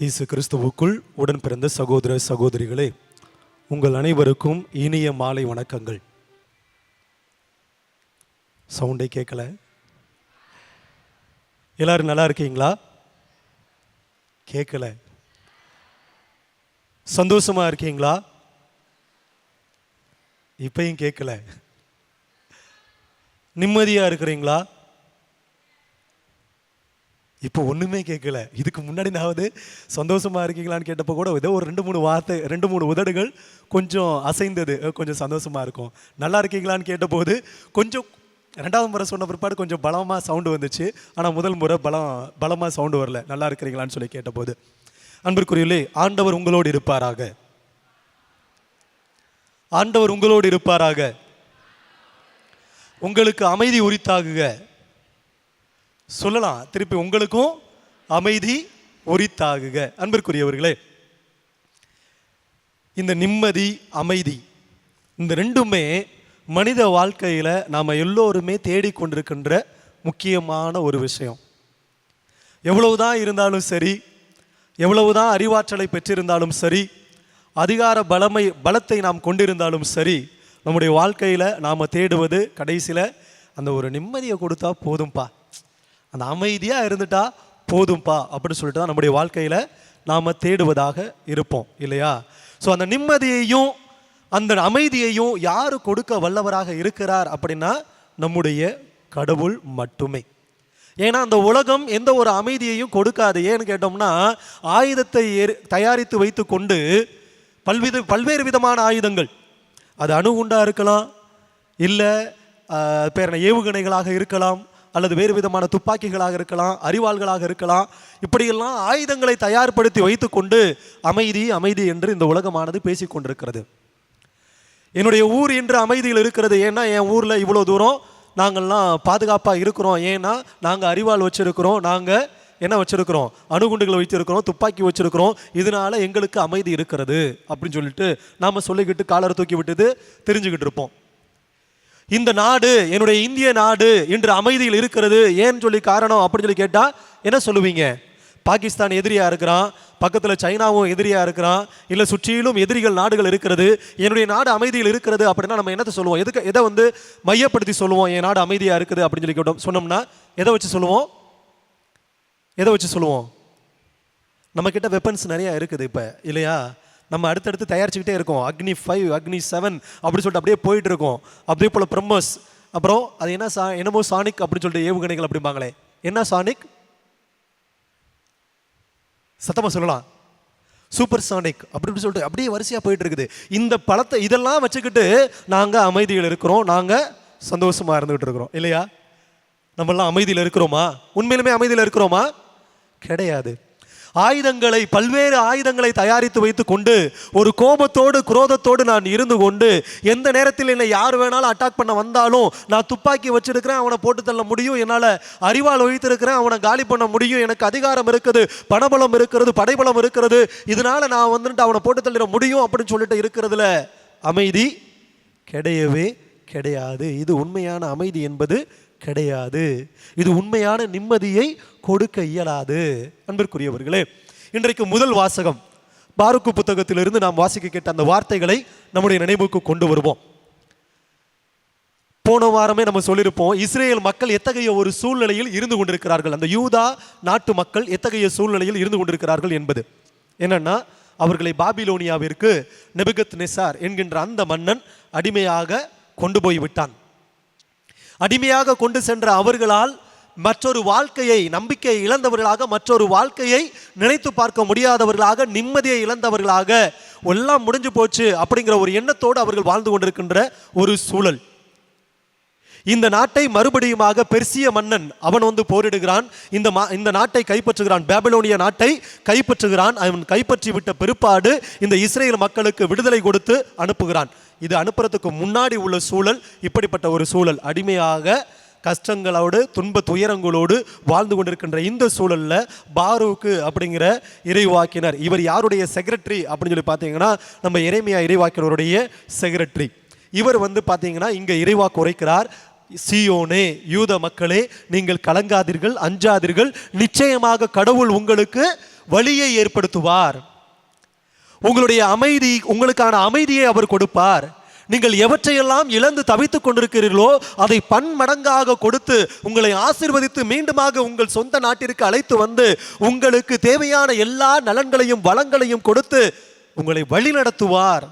இயேசு கிறிஸ்துவுக்குள் உடன் பிறந்த சகோதர சகோதரிகளே உங்கள் அனைவருக்கும் இனிய மாலை வணக்கங்கள். சவுண்டை கேட்கல எல்லாரும் நல்லா இருக்கீங்களா? கேட்கல சந்தோஷமா இருக்கீங்களா? இப்பயும் கேட்கல நிம்மதியா இருக்கிறீங்களா? இப்போ ஒன்றுமே கேட்கல. இதுக்கு முன்னாடி நான் சந்தோஷமாக இருக்கீங்களான்னு கேட்டப்போ கூட ஏதோ ஒரு ரெண்டு மூணு வார்த்தை ரெண்டு மூணு உதடுகள் கொஞ்சம் அசைந்தது. கொஞ்சம் சந்தோஷமாக இருக்கும். நல்லா இருக்கீங்களான்னு கேட்டபோது கொஞ்சம் ரெண்டாவது முறை சொன்ன பிற்பாடு கொஞ்சம் பலமாக சவுண்டு வந்துச்சு. ஆனால் முதல் முறை பலம் பலமாக சவுண்டு வரல. நல்லா இருக்கிறீங்களான்னு சொல்லி கேட்டபோது அன்பிற்குரியலே ஆண்டவர் உங்களோடு இருப்பாராக. ஆண்டவர் உங்களோடு இருப்பாராக. உங்களுக்கு அமைதி உரித்தாகுக. சொல்லலாம். திருப்பி உங்களுக்கும் அமைதி உரித்தாகுக. அன்பிற்குரியவர்களே இந்த நிம்மதி அமைதி இந்த ரெண்டுமே மனித வாழ்க்கையில் நாம் எல்லோருமே தேடிக்கொண்டிருக்கின்ற முக்கியமான ஒரு விஷயம். எவ்வளவுதான் இருந்தாலும் சரி எவ்வளவுதான் அறிவாற்றலை பெற்றிருந்தாலும் சரி அதிகார பலமை பலத்தை நாம் கொண்டிருந்தாலும் சரி நம்முடைய வாழ்க்கையில் நாம் தேடுவது கடைசியில் அந்த ஒரு நிம்மதியை கொடுத்தா போதும்பா. அந்த அமைதியாக இருந்துட்டா போதும்பா அப்படின்னு சொல்லிட்டு தான் நம்முடைய வாழ்க்கையில் நாம் தேடுவதாக இருப்போம் இல்லையா? ஸோ அந்த நிம்மதியையும் அந்த அமைதியையும் யார் கொடுக்க வல்லவராக இருக்கிறார் அப்படின்னா நம்முடைய கடவுள் மட்டுமே. ஏன்னா அந்த உலகம் எந்த ஒரு அமைதியையும் கொடுக்காது. ஏன்னு கேட்டோம்னா ஆயுதத்தை ஏற்- தயாரித்து வைத்து கொண்டு பல்வித பல்வேறு விதமான ஆயுதங்கள். அது அணுகுண்டாக இருக்கலாம் இல்லை பேர் என்ன, ஏவுகணைகளாக இருக்கலாம் அல்லது வேறு விதமான துப்பாக்கிகளாக இருக்கலாம் அறிவாள்களாக இருக்கலாம் இப்படியெல்லாம் ஆயுதங்களை தயார்படுத்தி வைத்துக்கொண்டு அமைதி அமைதி என்று இந்த உலகமானது பேசிக்கொண்டிருக்கிறது என்னுடைய ஊர் இன்று அமைதியில் இருக்கிறது. ஏன்னா என் ஊரில் இவ்வளோ தூரம் நாங்கள்லாம் பாதுகாப்பாக இருக்கிறோம். ஏன்னா நாங்கள் அறிவாள் வச்சுருக்கிறோம். நாங்கள் என்ன வச்சுருக்கிறோம்? அணுகுண்டுகளை வச்சுருக்கிறோம் துப்பாக்கி வச்சுருக்கிறோம். இதனால எங்களுக்கு அமைதி இருக்கிறது அப்படின்னு சொல்லிட்டு நாம் சொல்லிக்கிட்டு காலரை தூக்கி விட்டுட்டு தெரிஞ்சுக்கிட்டு இருப்போம். இந்த நாடு என்னுடைய இந்திய நாடு இன்று அமைதியில் இருக்கிறது. ஏன்னு சொல்லி காரணம் அப்படின்னு சொல்லி கேட்டால் என்ன சொல்லுவீங்க? பாகிஸ்தான் எதிரியாக இருக்கிறான் பக்கத்தில் சைனாவும் எதிரியாக இருக்கிறான் இல்லை சுற்றிலும் எதிரிகள் நாடுகள் இருக்கிறது என்னுடைய நாடு அமைதியில் இருக்கிறது அப்படின்னா நம்ம என்னத்தை சொல்லுவோம்? எதுக்கு எதை வந்து மையப்படுத்தி சொல்லுவோம்? என் நாடு அமைதியாக இருக்குது அப்படின்னு சொல்லி கேட்டோம். சொன்னோம்னா எதை வச்சு சொல்லுவோம்? எதை வச்சு சொல்லுவோம்? நம்மக்கிட்ட வெப்பன்ஸ் நிறையா இருக்குது இப்போ இல்லையா? நம்ம அடுத்தடுத்து தயாரிச்சுக்கிட்டே இருக்கோம். அக்னி ஃபைவ் அக்னி செவன் அப்படின்னு சொல்லிட்டு அப்படியே போயிட்டு இருக்கோம். அப்படியே போல் பிரம்மஸ். அப்புறம் அது என்ன சா என்னமோ சானிக் அப்படின்னு சொல்லிட்டு ஏவுகணைகள் அப்படிம்பாங்களே. என்ன சானிக் சத்தமாக சொல்லலாம். சூப்பர் சானிக் அப்படின்னு சொல்லிட்டு அப்படியே வரிசையாக போயிட்டு இருக்குது. இந்த பழத்தை இதெல்லாம் வச்சுக்கிட்டு நாங்கள் அமைதியில் இருக்கிறோம். நாங்கள் சந்தோஷமாக இருந்துகிட்டு இருக்கிறோம். இல்லையா? நம்மளாம் அமைதியில் இருக்கிறோமா? உண்மையிலுமே அமைதியில் இருக்கிறோமா? கிடையாது. ஆயுதங்களை பல்வேறு ஆயுதங்களை தயாரித்து வைத்துக் கொண்டு ஒரு கோபத்தோடு குரோதத்தோடு நான் இருந்து கொண்டு எந்த நேரத்தில் என்னை யார் வேணாலும் அட்டாக் பண்ண வந்தாலும் நான் துப்பாக்கி வச்சிருக்கிறேன் அவனை போட்டு தள்ள முடியும் என்னால் அறிவால் ஒழித்திருக்கிறேன் அவனை காலி பண்ண முடியும் எனக்கு அதிகாரம் இருக்குது பணபலம் இருக்கிறது படைபலம் இருக்கிறது இதனால நான் வந்துட்டு அவனை போட்டு தள்ளிட முடியும் அப்படின்னு சொல்லிட்டு இருக்கிறதுல அமைதி கிடையவே கிடையாது. இது உண்மையான அமைதி என்பது கிடையாது. இது உண்மையான நிம்மதியை கொடுக்க இயலாது. அன்பிற்குரியவர்களே இன்றைக்கு முதல் வாசகம். பாருக்கு புத்தகத்திலிருந்து நாம் வாசிக்க கேட்ட அந்த வார்த்தைகளை நம்முடைய நினைவுக்கு கொண்டு வருவோம். போன வாரமே நம்ம சொல்லியிருப்போம் இஸ்ரேல் மக்கள் எத்தகைய ஒரு சூழ்நிலையில் இருந்து கொண்டிருக்கிறார்கள்? அந்த யூதா நாட்டு மக்கள் எத்தகைய சூழ்நிலையில் இருந்து கொண்டிருக்கிறார்கள் என்பது. என்னன்னா அவர்களை பாபிலோனியாவிற்கு நெபுகத் நெசார் என்கின்ற அந்த மன்னன் அடிமையாக கொண்டு போய் விட்டான் அடிமையாக கொண்டு சென்ற அவர்களால் மற்றொரு வாழ்க்கையை நம்பிக்கையை இழந்தவர்களாக மற்றொரு வாழ்க்கையை நினைத்து பார்க்க முடியாதவர்களாக நிம்மதியை இழந்தவர்களாக எல்லாம் முடிஞ்சு போச்சு அப்படிங்கிற ஒரு எண்ணத்தோடு அவர்கள் வாழ்ந்து கொண்டிருக்கின்ற ஒரு சூழல். இந்த நாட்டை மறுபடியுமாக பெர்சிய மன்னன் அவன் வந்து போரிடுகிறான். இந்த மா இந்த நாட்டை கைப்பற்றுகிறான். பேபிலோனிய நாட்டை கைப்பற்றுகிறான். அவன் கைப்பற்றி விட்ட பிற்பாடு இந்த இஸ்ரேல் மக்களுக்கு விடுதலை கொடுத்து அனுப்புகிறான். இது அனுப்புறதுக்கு முன்னாடி உள்ள சூழல் இப்படிப்பட்ட ஒரு சூழல். அடிமையாக கஷ்டங்களோடு துன்ப துயரங்களோடு வாழ்ந்து கொண்டிருக்கின்ற இந்த சூழல்ல பாரூக்கு அப்படிங்கிற இறைவாக்கினர் இவர் யாருடைய செக்ரட்டரி அப்படின்னு சொல்லி பார்த்தீங்கன்னா நம்ம இறைமையா இறைவாக்கினருடைய செக்ரட்டரி இவர் வந்து பார்த்தீங்கன்னா இங்கே இறைவாக்கு உரைக்கிறார் சியோனே யூத மக்களே நீங்கள் கலங்காதீர்கள் அஞ்சாதீர்கள். நிச்சயமாக கடவுள் உங்களுக்கு வழியை ஏற்படுத்துவார். உங்களுடைய அமைதி உங்களுக்கான அமைதியை அவர் கொடுப்பார். நீங்கள் எவற்றையெல்லாம் இழந்து தவித்துக் கொண்டிருக்கிறீர்களோ அதை பன்மடங்காக கொடுத்து உங்களை ஆசிர்வதித்து மீண்டுமாக உங்கள் சொந்த நாட்டிற்கு அழைத்து வந்து உங்களுக்கு தேவையான எல்லா நலன்களையும் வளங்களையும் கொடுத்து உங்களை வழி நடத்துவார்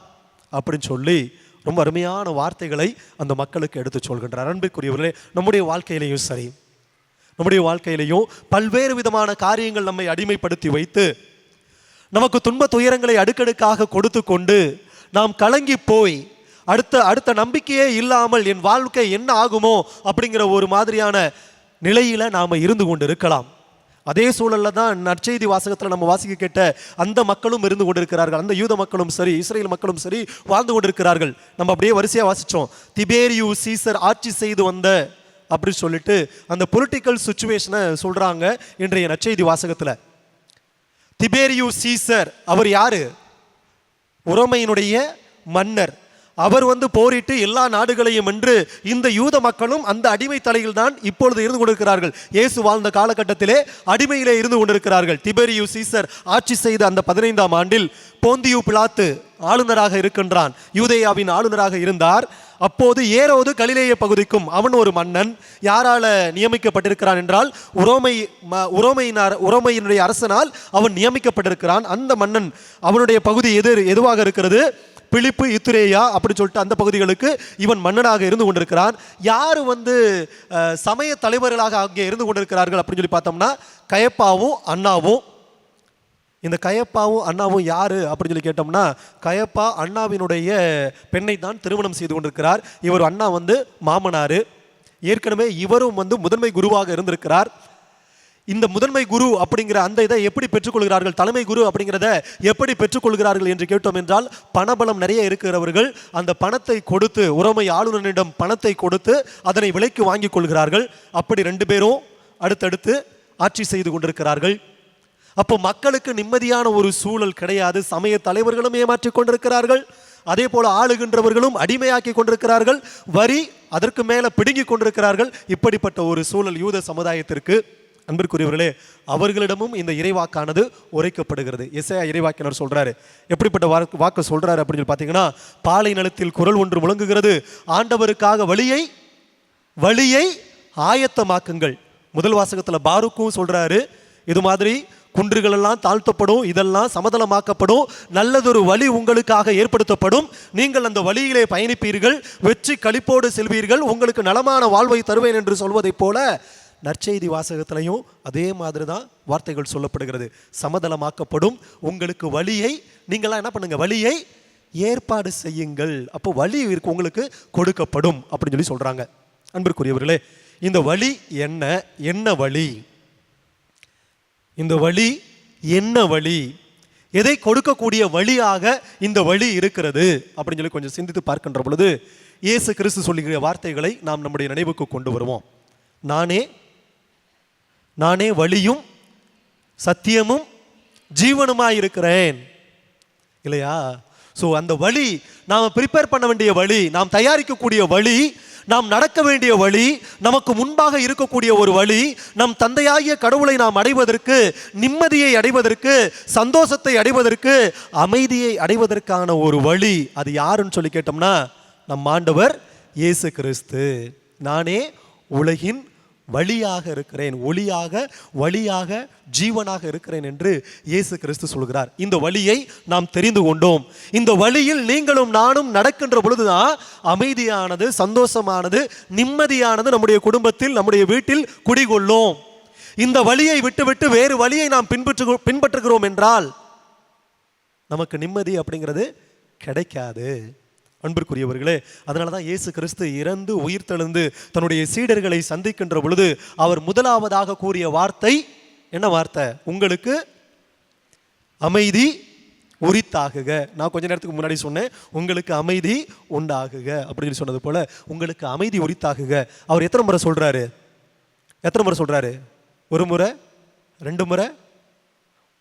அப்படின்னு சொல்லி ரொம்ப அருமையான வார்த்தைகளை அந்த மக்களுக்கு எடுத்து சொல்கின்றார். அன்பிற்குரியவர்களே நம்முடைய வாழ்க்கையிலையும் சரி. நம்முடைய வாழ்க்கையிலையும் பல்வேறு விதமான காரியங்கள் நம்மை அடிமைப்படுத்தி வைத்து நமக்கு துன்ப துயரங்களை அடுக்கடுக்காக கொடுத்து கொண்டு நாம் கலங்கி போய் அடுத்த அடுத்த நம்பிக்கையே இல்லாமல் என் வாழ்க்கை என்ன ஆகுமோ அப்படிங்கிற ஒரு மாதிரியான நிலையில் நாம் இருந்து கொண்டு இருக்கலாம் அதே சூழலில் தான் நற்செய்தி வாசகத்தில் நம்ம வாசிக்க கேட்ட அந்த மக்களும் இருந்து கொண்டிருக்கிறார்கள். அந்த யூத மக்களும் சரி இஸ்ரேல் மக்களும் சரி வாழ்ந்து கொண்டிருக்கிறார்கள். நம்ம அப்படியே வரிசையாக வாசித்தோம் திபேரியு சீசர் ஆட்சி செய்து வந்த அப்படி சொல்லிட்டு அந்த பொலிட்டிக்கல் சுச்சுவேஷனை சொல்கிறாங்க இன்றைய நற்செய்தி வாசகத்தில். திபேரியு சீசர் அவர் யாரு? உரோமையினுடைய மன்னர். அவர் வந்து போரிட்டு எல்லா நாடுகளையும் என்று இந்த யூத மக்களும் அந்த அடிமை தலையில் தான் இப்பொழுது இருந்து கொண்டிருக்கிறார்கள். இயேசு வாழ்ந்த காலகட்டத்திலே அடிமையிலே இருந்து கொண்டிருக்கிறார்கள். திபேரியு சீசர் ஆட்சி செய்த அந்த பதினைந்தாம் ஆண்டில் போந்தியு பிளாத்து ஆளுநராக இருக்கின்றான். யூதேயாவின் ஆளுநராக இருந்தார். அப்போது ஏரோது கலிலேய பகுதிக்கும் அவன் ஒரு மன்னன். யாரால நியமிக்கப்பட்டிருக்கிறான் என்றால் உரோமை ம- உரோமையினார் உரோமையினுடைய அரசனால் அவன் நியமிக்கப்பட்டிருக்கிறான். அந்த மன்னன் அவனுடைய பகுதி எது எதுவாக இருக்கிறது? பிலிப்பு இத்துரேயா அப்படின்னு சொல்லிட்டு அந்த பகுதிகளுக்கு இவன் மன்னனாக இருந்து கொண்டிருக்கிறான். யார் வந்து சமய தலைவர்களாக அங்கே இருந்து கொண்டிருக்கிறார்கள் அப்படின்னு சொல்லி பார்த்தோம்னா கயப்பாவும் அண்ணாவும். இந்த கயப்பாவும் அண்ணாவும் யார் அப்படின்னு சொல்லி கேட்டோம்னா கயப்பா அண்ணாவினுடைய பெண்ணை தான் திருமணம் செய்து கொண்டிருக்கிறார். இவர் அண்ணா வந்து மாமனார். ஏற்கனவே இவரும் வந்து முதன்மை குருவாக இருந்திருக்கிறார். இந்த முதன்மை குரு அப்படிங்கிற அந்த இதை எப்படி பெற்றுக்கொள்கிறார்கள் தலைமை குரு அப்படிங்கிறத எப்படி பெற்றுக்கொள்கிறார்கள் என்று கேட்டோம் என்றால் பணபலம் நிறைய இருக்கிறவர்கள் அந்த பணத்தை கொடுத்து உறமை ஆளுநரிடம் பணத்தை கொடுத்து அதனை விலைக்கு வாங்கிக் கொள்கிறார்கள். அப்படி ரெண்டு பேரும் அடுத்தடுத்து ஆட்சி செய்து கொண்டிருக்கிறார்கள். அப்போ மக்களுக்கு நிம்மதியான ஒரு சூழல் கிடையாது. சமய தலைவர்களும் ஏமாற்றிக் கொண்டிருக்கிறார்கள். அதே போல ஆளுகின்றவர்களும் அடிமையாக்கி கொண்டிருக்கிறார்கள். வரி அதற்கு மேலே பிடுங்கிக் கொண்டிருக்கிறார்கள். இப்படிப்பட்ட ஒரு சூழல் யூத சமுதாயத்திற்கு அன்பிற்குரியவர்களே அவர்களிடமும் இந்த இறைவாக்கானது உரைக்கப்படுகிறது. இசையா இறைவாக்கினர் சொல்கிறாரு எப்படிப்பட்ட வாக்கு வாக்கு சொல்கிறாரு அப்படின்னு சொல்லி பார்த்தீங்கன்னா பாலை நிலத்தில் குரல் ஒன்று முழங்குகிறது. ஆண்டவருக்காக வழியை வழியை ஆயத்தமாக்குங்கள். முதல் வாசகத்தில் பாருக்கும் சொல்கிறாரு இது மாதிரி குன்றுகளெல்லாம் தாழ்த்தப்படும் இதெல்லாம் சமதளமாக்கப்படும் நல்லதொரு வழி உங்களுக்காக ஏற்படுத்தப்படும். நீங்கள் அந்த வழியிலே பயணிப்பீர்கள் வெற்றி களிப்போடு செல்வீர்கள் உங்களுக்கு நலமான வாழ்வை தருவேன் என்று சொல்வதைப் போல நற்செய்தி வாசகத்திலையும் அதே மாதிரி தான் வார்த்தைகள் சொல்லப்படுகிறது. சமதளமாக்கப்படும் உங்களுக்கு வழியை நீங்களாம் என்ன பண்ணுங்கள் வழியை ஏற்பாடு செய்யுங்கள். அப்போ வழி இருக்கு உங்களுக்கு கொடுக்கப்படும் அப்படின்னு சொல்லி சொல்கிறாங்க அன்பிற்குரியவர்களே இந்த வழி என்ன என்ன வழி? இந்த வழி என்ன வழி? எதை கொடுக்கக்கூடிய வழியாக இந்த வழி இருக்கிறது? அப்படின்னு சொல்லி கொஞ்சம் சிந்தித்து பார்க்கின்ற பொழுது இயேசு கிறிஸ்து சொல்லுகிற வார்த்தைகளை நாம் நம்முடைய நினைவுக்கு கொண்டு வருவோம். நானே நானே வழியும் சத்தியமும் ஜீவனுமாக இருக்கிறேன் இல்லையா? ஸோ அந்த வழி நாம் ப்ரிப்பேர் பண்ண வேண்டிய வழி நாம் தயாரிக்கக்கூடிய வழி நாம் நடக்க வேண்டிய வழி நமக்கு முன்பாக இருக்கக்கூடிய ஒரு வழி நம் தந்தையாகிய கடவுளை நாம் அடைவதற்கு நிம்மதியை அடைவதற்கு சந்தோஷத்தை அடைவதற்கு அமைதியை அடைவதற்கான ஒரு வழி அது யாருன்னு சொல்லி கேட்டோம்னா நம் ஆண்டவர் இயேசு கிறிஸ்து. நானே உலகின் வழியாக இருக்கிறேன் ஒளியாக வழியாக ஜீவனாக இருக்கிறேன் என்று இயேசு கிறிஸ்து சொல்கிறார். இந்த வழியை நாம் தெரிந்து கொண்டோம். இந்த வழியில் நீங்களும் நானும் நடக்கின்ற பொழுதுதான் அமைதியானது சந்தோஷமானது நிம்மதியானது நம்முடைய குடும்பத்தில் நம்முடைய வீட்டில் குடிகொள்ளும். இந்த வழியை விட்டுவிட்டு வேறு வழியை நாம் பின்பற்று பின்பற்றுகிறோம் என்றால் நமக்கு நிம்மதி அப்படிங்கிறது கிடைக்காது. அன்பிற்குரியவர்களே அதனால தான் இயேசு கிறிஸ்து இறந்து உயிர்த்தெழுந்து தன்னுடைய சீடர்களை சந்திக்கின்ற பொழுது அவர் முதலாவதாக கூறிய வார்த்தை என்ன வார்த்தை? உங்களுக்கு அமைதி உரித்தாகுக. நான் கொஞ்ச நேரத்துக்கு முன்னாடி சொன்னேன் உங்களுக்கு அமைதி உண்டாகுக. அப்படின்னு சொன்னது போல உங்களுக்கு அமைதி உரித்தாகுக. அவர் எத்தனை முறை சொல்றாரு? எத்தனை முறை சொல்றாரு? ஒரு முறை? ரெண்டு முறை?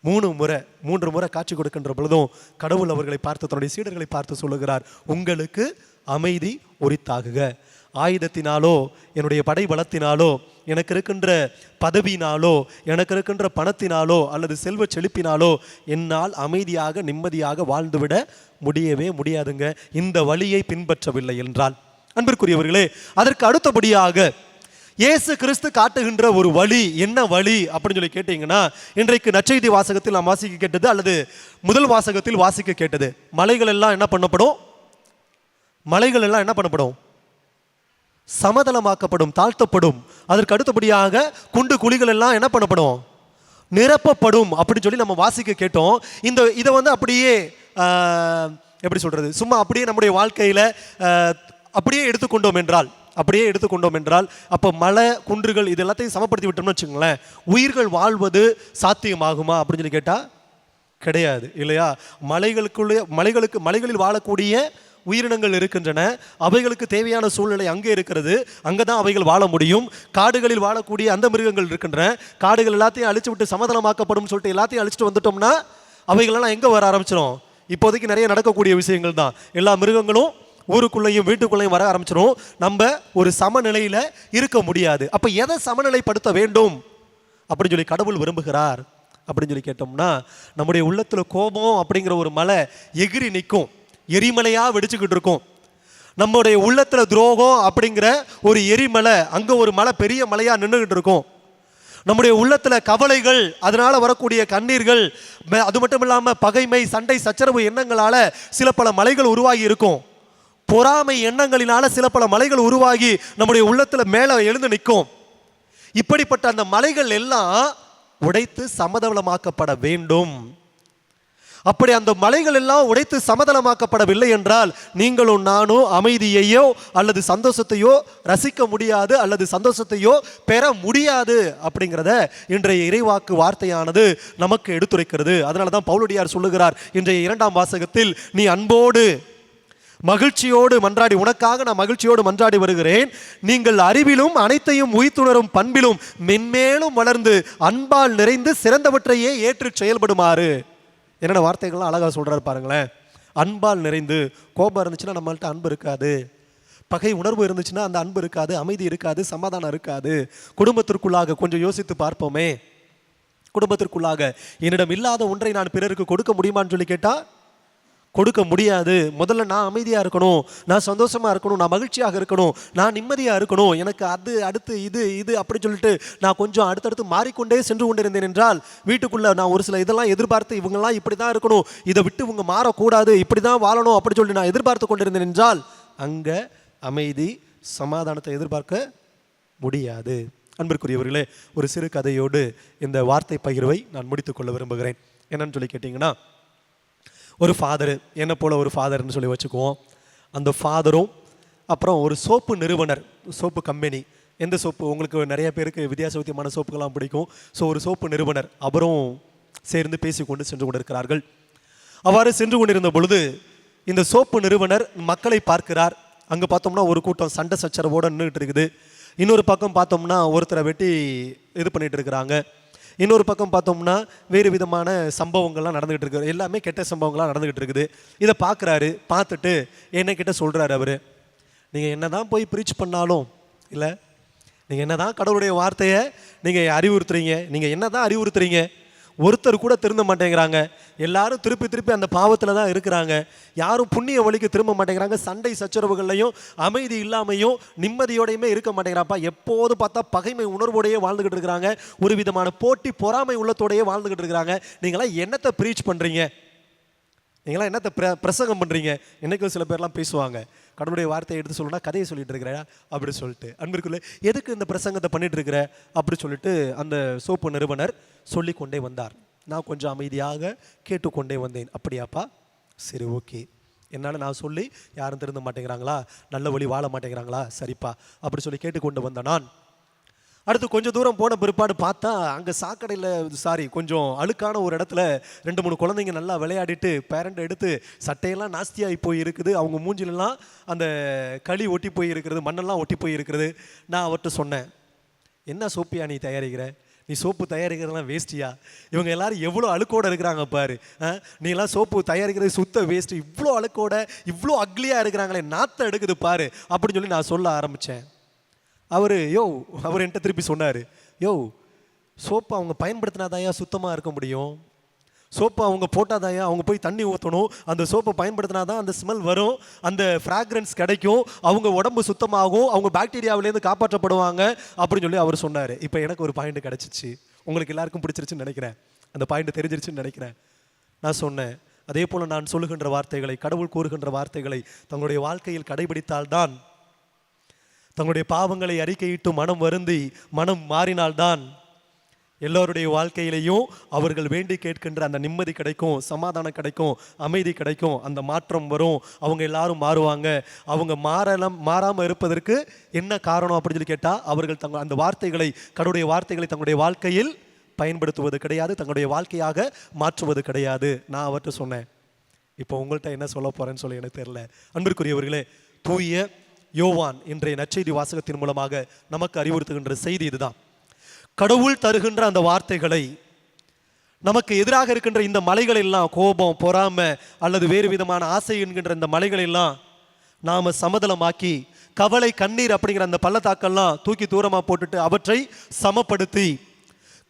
மூணு முறை மூன்று முறை காட்சி கொடுக்கின்ற பொழுதும் கடவுள் அவர்களை பார்த்து தன்னுடைய சீடர்களை பார்த்து சொல்லுகிறார் உங்களுக்கு அமைதி உரித்தாகுக. ஆயுதத்தினாலோ என்னுடைய படை பலத்தினாலோ எனக்கு இருக்கின்ற பதவியினாலோ எனக்கு இருக்கின்ற பணத்தினாலோ அல்லது செல்வ செழிப்பினாலோ என்னால் அமைதியாக நிம்மதியாக வாழ்ந்துவிட முடியவே முடியாதுங்க. இந்த வழியை பின்பற்றவில்லை என்றால் அன்பிற்குரியவர்களே அதற்கு அடுத்தபடியாக இயேசு கிறிஸ்து காட்டுகின்ற ஒரு வழி என்ன வழி அப்படின்னு சொல்லி கேட்டீங்கன்னா இன்றைக்கு நற்செய்தி வாசகத்தில் நாம் வாசிக்க கேட்டது அல்லது முதல் வாசகத்தில் வாசிக்க கேட்டது. மலைகள் எல்லாம் என்ன பண்ணப்படும்? மலைகள் எல்லாம் என்ன பண்ணப்படும்? சமதளமாக்கப்படும் தாழ்த்தப்படும். அதற்கு அடுத்தபடியாக குண்டு குழிகள் எல்லாம் என்ன பண்ணப்படும்? நிரப்பப்படும் அப்படின்னு சொல்லி நம்ம வாசிக்க கேட்டோம். இந்த இதை வந்து அப்படியே எப்படி சொல்கிறது சும்மா அப்படியே நம்முடைய வாழ்க்கையில் அப்படியே எடுத்துக்கொண்டோம் என்றால் அப்படியே எடுத்துக்கொண்டோம் என்றால் அப்போ மலை குன்றுகள் இது எல்லாத்தையும் சமப்படுத்தி விட்டோம்னு வச்சுங்களேன் உயிர்கள் வாழ்வது சாத்தியமாகுமா அப்படின்னு சொல்லி கேட்டால் கிடையாது இல்லையா? மலைகளுக்குள்ளே மலைகளுக்கு மலைகளில் வாழக்கூடிய உயிரினங்கள் இருக்கின்றன அவைகளுக்கு தேவையான சூழ்நிலை அங்கே இருக்கிறது அங்கே தான் அவைகள் வாழ முடியும் காடுகளில் வாழக்கூடிய அந்த மிருகங்கள் இருக்கின்றன காடுகள் எல்லாத்தையும் அழிச்சு விட்டு சமதளமாக்கப்படும் சொல்லிட்டு எல்லாத்தையும் அழிச்சிட்டு வந்துட்டோம்னா அவைகளெல்லாம் எங்கே வர ஆரம்பிச்சிடும் இப்போதைக்கு நிறைய நடக்கக்கூடிய விஷயங்கள் தான். எல்லா மிருகங்களும் ஊருக்குள்ளேயும் வீட்டுக்குள்ளேயும் வர ஆரம்பிச்சிடும் நம்ம ஒரு சமநிலையில் இருக்க முடியாது. அப்போ எதை சமநிலைப்படுத்த வேண்டும்? அப்படின்னு சொல்லி கடவுள் விரும்புகிறார். அப்படின்னு சொல்லி கேட்டோம்னா நம்முடைய உள்ளத்தில் கோபம் அப்படிங்கிற ஒரு மலை எகிரி நிற்கும். எரிமலையாக வெடிச்சுக்கிட்டு இருக்கும். நம்முடைய உள்ளத்தில் துரோகம் அப்படிங்கிற ஒரு எரிமலை அங்கே ஒரு மலை பெரிய மலையாக நின்றுகிட்டு இருக்கும். நம்முடைய உள்ளத்தில் கவலைகள் அதனால் வரக்கூடிய கண்ணீர்கள் அது மட்டும் இல்லாமல் பகைமை சண்டை சச்சரவு எண்ணங்களால் சில பல மலைகள் உருவாகி இருக்கும். பொறாமை எண்ணங்களினால சில பல மலைகள் உருவாகி நம்முடைய உள்ளத்துல மேல எழுந்து நிற்கும் இப்படிப்பட்ட அந்த மலைகள் எல்லாம் உடைத்து சமதளமாக்கப்பட வேண்டும். அப்படி அந்த மலைகள் எல்லாம் உடைத்து சமதளமாக்கப்படவில்லை என்றால் நீங்களும் நானும் அமைதியையோ அல்லது சந்தோஷத்தையோ ரசிக்க முடியாது அல்லது சந்தோஷத்தையோ பெற முடியாது அப்படிங்கிறத இன்றைய இறைவாக்கு வார்த்தையானது நமக்கு எடுத்துரைக்கிறது. அதனால தான் பவுலடியார் சொல்லுகிறார் இன்றைய இரண்டாம் வாசகத்தில் நீ அன்போடு மகிழ்ச்சியோடு மன்றாடி உனக்காக நான் மகிழ்ச்சியோடு மன்றாடி வருகிறேன். நீங்கள் அறிவிலும் அனைத்தையும் உயிர்த்துணரும் பண்பிலும் மென்மேலும் வளர்ந்து அன்பால் நிறைந்து சிறந்தவற்றையே ஏற்று செயல்படுமாறு. என்னென்ன வார்த்தைகள்லாம் அழகாக சொல்கிறார் பாருங்களேன். அன்பால் நிறைந்து கோபம் இருந்துச்சுன்னா நம்மள்ட்ட அன்பு இருக்காது. பகை உணர்வு இருந்துச்சுன்னா அந்த அன்பு இருக்காது அமைதி இருக்காது சமாதானம் இருக்காது. குடும்பத்திற்குள்ளாக கொஞ்சம் யோசித்து பார்ப்போமே. குடும்பத்திற்குள்ளாக என்னிடம் இல்லாத ஒன்றை நான் பிறருக்கு கொடுக்க முடியுமான்னு சொல்லி கேட்டால் கொடுக்க முடியாது. முதல்ல நான் அமைதியாக இருக்கணும். நான் சந்தோஷமாக இருக்கணும். நான் மகிழ்ச்சியாக இருக்கணும். நான் நிம்மதியாக இருக்கணும். எனக்கு அது அடுத்து இது இது அப்படி சொல்லிட்டு நான் கொஞ்சம் அடுத்தடுத்து மாறிக்கொண்டே சென்று கொண்டிருந்தேன் என்றால் வீட்டுக்குள்ளே நான் ஒரு சில இதெல்லாம் எதிர்பார்த்து இவங்கெல்லாம் இப்படி தான் இருக்கணும். இதை விட்டு இவங்க மாறக்கூடாது. இப்படி தான் வாழணும் அப்படி சொல்லி நான் எதிர்பார்த்து கொண்டிருந்தேன் என்றால் அங்கே அமைதி சமாதானத்தை எதிர்பார்க்க முடியாது. அன்பிற்குரியவர்களே ஒரு சிறு கதையோடு இந்த வார்த்தை பகிர்வை நான் முடித்துக்கொள்ள விரும்புகிறேன். என்னன்னு சொல்லி கேட்டிங்கன்னா ஒரு ஃபாதர் என்னை போல் ஒரு ஃபாதர்னு சொல்லி வச்சுக்குவோம். அந்த ஃபாதரும் அப்புறம் ஒரு சோப்பு நிறுவனர் சோப்பு கம்பெனி எந்த சோப்பு? உங்களுக்கு நிறைய பேருக்கு வித்தியாச வித்தியமான சோப்புகள்லாம் பிடிக்கும். ஸோ ஒரு சோப்பு நிறுவனர் அவரும் சேர்ந்து பேசிக்கொண்டு சென்று கொண்டிருக்கிறார்கள். அவ்வாறு சென்று கொண்டிருந்த பொழுது இந்த சோப்பு நிறுவனர் மக்களை பார்க்கிறார். அங்கே பார்த்தோம்னா ஒரு கூட்டம் சண்டை சச்சரவோடு நின்றுட்டு இருக்குது. இன்னொரு பக்கம் பார்த்தோம்னா ஒருத்தரை வெட்டி இது பண்ணிகிட்டு இருக்கிறாங்க. இன்னொரு பக்கம் பார்த்தோம்னா வேறு விதமான சம்பவங்கள்லாம் நடந்துகிட்டு இருக்கு. எல்லாமே கெட்ட சம்பவங்கள்லாம் நடந்துகிட்டு இருக்குது. இதை பார்க்குறாரு பார்த்துட்டு என்ன கிட்ட சொல்கிறாரு அவர். நீங்கள் என்னதான் போய் ப்ரீச் பண்ணாலும் இல்லை நீங்கள் என்னதான் கடவுளுடைய வார்த்தையை நீங்கள் அறிவுறுத்துறீங்க நீங்கள் என்னதான் அறிவுறுத்துறீங்க ஒருத்தர் கூட திருந்த மாட்டேங்கிறாங்க. எல்லாரும் திருப்பி திருப்பி அந்த பாவத்தில் தான் இருக்கிறாங்க. யாரும் புண்ணிய வழிக்கு திரும்ப மாட்டேங்கிறாங்க. சண்டை சச்சரவுகள்லையும் அமைதி இல்லாமையும் நிம்மதியோடையுமே இருக்க மாட்டேங்கிறாப்பா. எப்போது பார்த்தா பகைமை உணர்வோடையே வாழ்ந்துக்கிட்டு இருக்கிறாங்க. ஒரு விதமான போட்டி பொறாமை உள்ளத்தோடையே வாழ்ந்துகிட்டு இருக்கிறாங்க. நீங்களாம் என்னத்தை ப்ரீச் பண்ணுறீங்க நீங்களாம் என்னத்தை பிர பிரசங்கம் பண்ணுறீங்க என்றைக்கும் சில பேர்லாம் பேசுவாங்க. கடவுளுடைய வார்த்தையை எடுத்து சொல்லணும்னா கதையை சொல்லிட்டு இருக்கிற அப்படி சொல்லிட்டு. அன்பிற்குள்ளே எதுக்கு இந்த பிரசங்கத்தை பண்ணிட்டு இருக்கிற? அப்படி சொல்லிட்டு அந்த சோப்பு நிறுவனர் சொல்லி கொண்டே வந்தார். நான் கொஞ்சம் அமைதியாக கேட்டுக்கொண்டே வந்தேன். அப்படியாப்பா? சரி ஓகே. என்னால் நான் சொல்லி யாரும் திருந்த மாட்டேங்கிறாங்களா? நல்ல வழி வாழ மாட்டேங்கிறாங்களா? சரிப்பா. அப்படி சொல்லி கேட்டுக்கொண்டு வந்த நான் அடுத்து கொஞ்சம் தூரம் போன பிற்பாடு பார்த்தா அங்கே சாக்கடையில் சாரி கொஞ்சம் அழுக்கான ஒரு இடத்துல ரெண்டு மூணு குழந்தைங்க நல்லா விளையாடிட்டு பேரண்ட் எடுத்து சட்டையெல்லாம் நாஸ்தியாகி போய் இருக்குது அவங்க மூஞ்சிலெல்லாம் அந்த களி ஒட்டி போய் இருக்கிறது மண்ணெல்லாம் ஒட்டி போய் இருக்கிறது நான் அவர்கிட்ட சொன்னேன் என்ன சோப்பியா நீ தயாரிக்கிற? நீ சோப்பு தயாரிக்கிறதெல்லாம் வேஸ்ட்டியா இவங்க எல்லாரும் எவ்வளோ அழுக்கோட இருக்கிறாங்க பாரு ஆ? நீ எல்லாம் சோப்பு தயாரிக்கிறது சுத்த வேஸ்ட்டு இவ்வளோ அழுக்கோட இவ்வளோ அக்லியாக இருக்கிறாங்களே நாத்தம் எடுக்குது பாரு அப்படின்னு சொல்லி நான் சொல்ல ஆரம்பித்தேன் அவர் யோ அவர் என்கிட்ட திருப்பி சொன்னார் யோ சோப்பு அவங்க பயன்படுத்தினாதாயா சுத்தமாக இருக்க முடியும்? சோப்பை அவங்க போட்டாதாயா அவங்க போய் தண்ணி ஊற்றணும் அந்த சோப்பை பயன்படுத்தினாதான் அந்த ஸ்மெல் வரும்? அந்த ஃப்ராக்ரன்ஸ் கிடைக்கும்? அவங்க உடம்பு சுத்தமாகும்? அவங்க பாக்டீரியாவிலேருந்து காப்பாற்றப்படுவாங்க? அப்படின்னு சொல்லி அவர் சொன்னார். இப்போ எனக்கு ஒரு பாயிண்ட் கிடச்சிச்சு. உங்களுக்கு எல்லாருக்கும் பிடிச்சிருச்சுன்னு நினைக்கிறேன். அந்த பாயிண்ட் தெரிஞ்சிருச்சுன்னு நினைக்கிறேன். நான் சொன்னேன் அதே போல் நான் சொல்லுகின்ற வார்த்தைகளை கடவுள் கூறுகின்ற வார்த்தைகளை தங்களுடைய வாழ்க்கையில் கடைபிடித்தால்தான் தங்களுடைய பாவங்களை அறிக்கையிட்டு மனம் வருந்தி மனம் மாறினால்தான் எல்லோருடைய வாழ்க்கையிலையும் அவர்கள் வேண்டி கேட்கின்ற அந்த நிம்மதி கிடைக்கும் சமாதானம் கிடைக்கும் அமைதி கிடைக்கும் அந்த மாற்றம் வரும். அவங்க எல்லாரும் மாறுவாங்க. அவங்க மாறலாம் மாறாமல் இருப்பதற்கு என்ன காரணம் அப்படின்னு சொல்லி கேட்டால் அவர்கள் தங்க அந்த வார்த்தைகளை கடவுடைய வார்த்தைகளை தங்களுடைய வாழ்க்கையில் பயன்படுத்துவது கிடையாது தங்களுடைய வாழ்க்கையாக மாற்றுவது கிடையாது. நான் அவர்கிட்ட சொன்னேன். இப்போ உங்கள்கிட்ட என்ன சொல்ல போகிறேன்னு சொல்லி எனக்கு தெரியல. அன்பிற்குரியவர்களே தூய யோவான் இன்றைய நற்செய்தி வாசகத்தின் மூலமாக நமக்கு அறிவுறுத்துகின்ற செய்தி இதுதான். கடவுள் தருகின்ற அந்த வார்த்தைகளை நமக்கு எதிராக இருக்கின்ற இந்த மலைகள் எல்லாம் கோபம் பொறாமை அல்லது வேறு விதமான ஆசை என்கின்ற இந்த மலைகள் எல்லாம் நாம் சமதளமாக்கி கவலை கண்ணீர் அப்படிங்கிற அந்த பள்ளத்தாக்கெல்லாம் தூக்கி தூரமாக போட்டுட்டு அவற்றை சமப்படுத்தி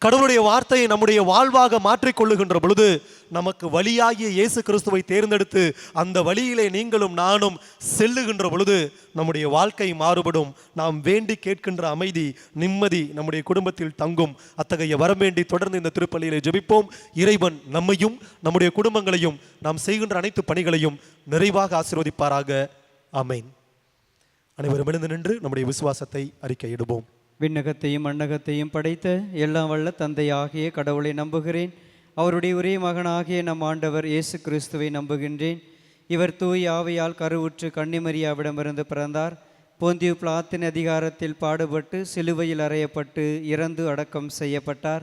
கடவுளுடைய வார்த்தையை நம்முடைய வாழ்வாக மாற்றிக்கொள்ளுகின்ற பொழுது நமக்கு வழியாகிய இயேசு கிறிஸ்துவை தேர்ந்தெடுத்து அந்த வழியிலே நீங்களும் நானும் செல்லுகின்ற பொழுது நம்முடைய வாழ்க்கை மாறுபடும். நாம் வேண்டி கேட்கின்ற அமைதி நிம்மதி நம்முடைய குடும்பத்தில் தங்கும். அத்தகைய வரம் வேண்டி தொடர்ந்து இந்த திருப்பள்ளியிலே ஜெபிப்போம். இறைவன் நம்மையும் நம்முடைய குடும்பங்களையும் நாம் செய்கின்ற அனைத்து பணிகளையும் நிறைவாக ஆசீர்வதிப்பாராக. ஆமென். அனைவரும் எழுந்து நின்று நம்முடைய விசுவாசத்தை அறிக்கையிடுவோம். விண்ணகத்தையும் மண்ணகத்தையும் படைத்த எல்லாம் வல்ல தந்தையாகிய கடவுளை நம்புகிறேன். அவருடைய ஒரே மகனாகிய நம் ஆண்டவர் இயேசு கிறிஸ்துவை நம்புகின்றேன். இவர் தூய் ஆவையால் கருவுற்று கன்னிமரியாவிடமிருந்து பிறந்தார். போந்தியு பிளாத்தின் அதிகாரத்தில் பாடுபட்டு சிலுவையில் அறையப்பட்டு இறந்து அடக்கம் செய்யப்பட்டார்.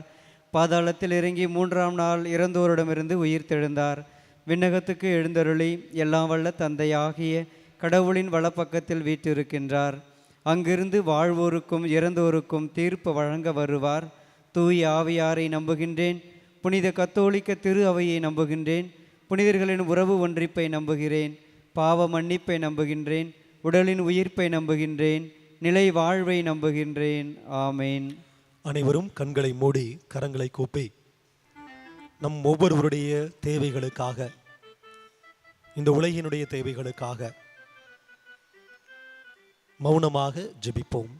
பாதாளத்தில் இறங்கி மூன்றாம் நாள் இறந்தோரிடமிருந்து உயிர் தெழுந்தார். விண்ணகத்துக்கு எழுந்தருளி எல்லாம் வல்ல தந்தையாகிய கடவுளின் வலப்பக்கத்தில் வீற்றிருக்கின்றார். அங்கிருந்து வாழ்வோருக்கும் இறந்தோருக்கும் தீர்ப்பு வழங்க வருவார். தூய் ஆவியாரை நம்புகின்றேன். புனித கத்தோலிக்க திரு அவையை நம்புகின்றேன். புனிதர்களின் உறவு ஒன்றிப்பை நம்புகிறேன். பாவ மன்னிப்பை நம்புகின்றேன். உடலின் உயிர்ப்பை நம்புகின்றேன். நிலை வாழ்வை நம்புகின்றேன். ஆமேன். அனைவரும் கண்களை மூடி கரங்களை கூப்பி நம் ஒவ்வொருவருடைய தேவைகளுக்காக இந்த உலகினுடைய தேவைகளுக்காக மௌனமாக ஜெபிப்போம்.